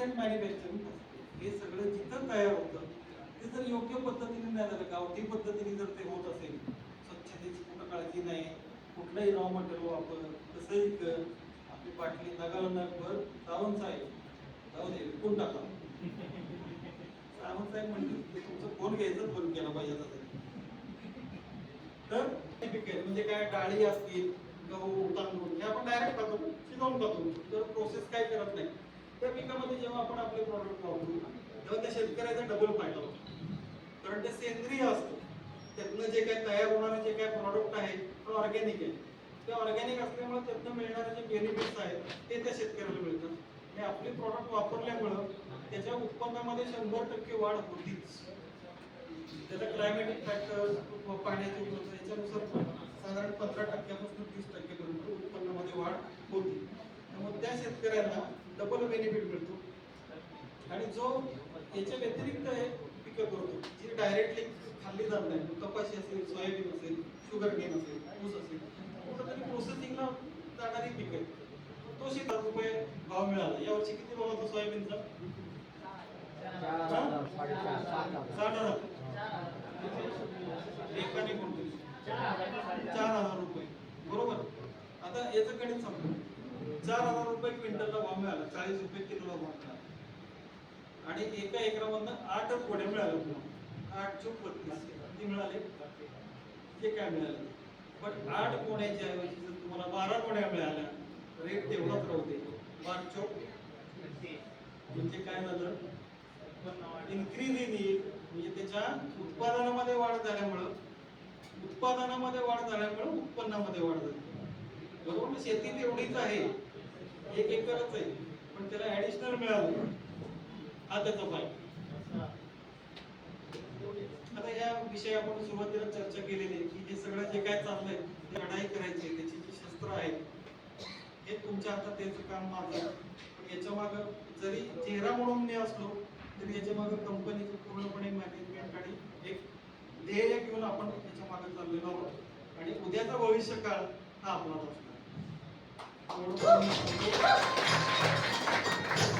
Percent manufacturing हे सगळं जिथं तयार होतं ते जर योग्य पद्धतीने नाही झालं. गावठी पद्धतीने जर ते होत असेल स्वच्छतेची कुठं काळजी नाही कुठलंही रॉ मटेरियल वापर तसंही कर. आपली बाटली नगाला नगभर साहेब. जाऊ दे विकून टाका. सावंत साहेब म्हणजे तुमचं फोन घ्यायचं? फोन केला पाहिजे आता तरी. तर आहे म्हणजे काय डाळी असतील गहू तांदूळ हे आपण डायरेक्ट खातो शिजवून खातो. तर प्रोसेस काय करत नाही. त्या पिकामध्ये जेव्हा आपण आपले प्रॉडक्ट वापरू तेव्हा त्या शेतकऱ्याचा डबल फायदा होतो. कारण ते सेंद्रिय असतं. त्यातनं जे काय तयार होणारे जे काय प्रॉडक्ट आहे ते ऑर्गॅनिक आहे. ते ऑर्गॅनिक असल्यामुळे त्यातनं मिळणारे जे बेनिफिट्स आहेत ते त्या शेतकऱ्याला मिळतात. आणि आपले प्रॉडक्ट वापरल्यामुळं त्याच्या उत्पन्नामध्ये शंभर टक्के वाढ होतीच. त्याचा क्लायमॅटिक फॅक्टर पाण्याची याच्यानुसार साधारण पंधरा टक्क्यापासून तीस टक्क्यापर्यंत उत्पन्नामध्ये वाढ होती त्यामुळे त्या शेतकऱ्यांना डबल बेनिफिट मिळतो. आणि जो याच्या व्यतिरिक्त हे पिकं करतो जी डायरेक्टली खाल्ली जात नाही कपाशी असेल सोयाबीन असेल शुगर केन असेल ऊस असेल कुठंतरी प्रोसेसिंगला जाणारी पिकं आहे तो शेत रुपये भाव मिळाला. यावर्षी किती भाव होता सोयाबीनचा? साठ हजार. एकाने कोणतरी. चार हजार रुपये. बरोबर? आता याचं गणित सांगतो. चार हजार रुपये क्विंटलला भाव मिळाला चाळीस रुपये किलोला भाव मिळाला. आणि एका एकरामधनं आठ कोड्या मिळाल्या आठ चोक बत्तीस किती मिळाले. ते काय मिळाले? पण आठ कोण्याच्या ऐवजी जर तुम्हाला बारा कोण्या मिळाल्या रेट तेवढाच राहू दे. बार चौक म्हणजे काय झालं? इन्क्रीज इन म्हणजे त्याच्या उत्पादनामध्ये वाढ झाल्यामुळं उत्पादनामध्ये वाढ झाल्यामुळं उत्पन्नामध्ये वाढ झाली. बरोबर? शेती तेवढीच आहे. एक एकरच आहे. पण त्याला ऍडिशनल मिळालं. हा त्याचा फायदा. आता या विषयी आपण सुरुवातीला चर्चा केलेली आहे की हे सगळं जे काय चाललंय ते लढाई करायची त्याची जी शस्त्र आहेत हे तुमच्या हातात त्याचं काम माझं पण याच्या माग जरी चेहरा म्हणून मी असलो तरी याच्या मागे कंपनीचं पूर्णपणे मॅनेजमेंट आणि एक ध्येय घेऊन आपण याच्या मागे चाललेलो आहोत. आणि उद्याचा भविष्य काळ हा आपलाच असणार. Thank you.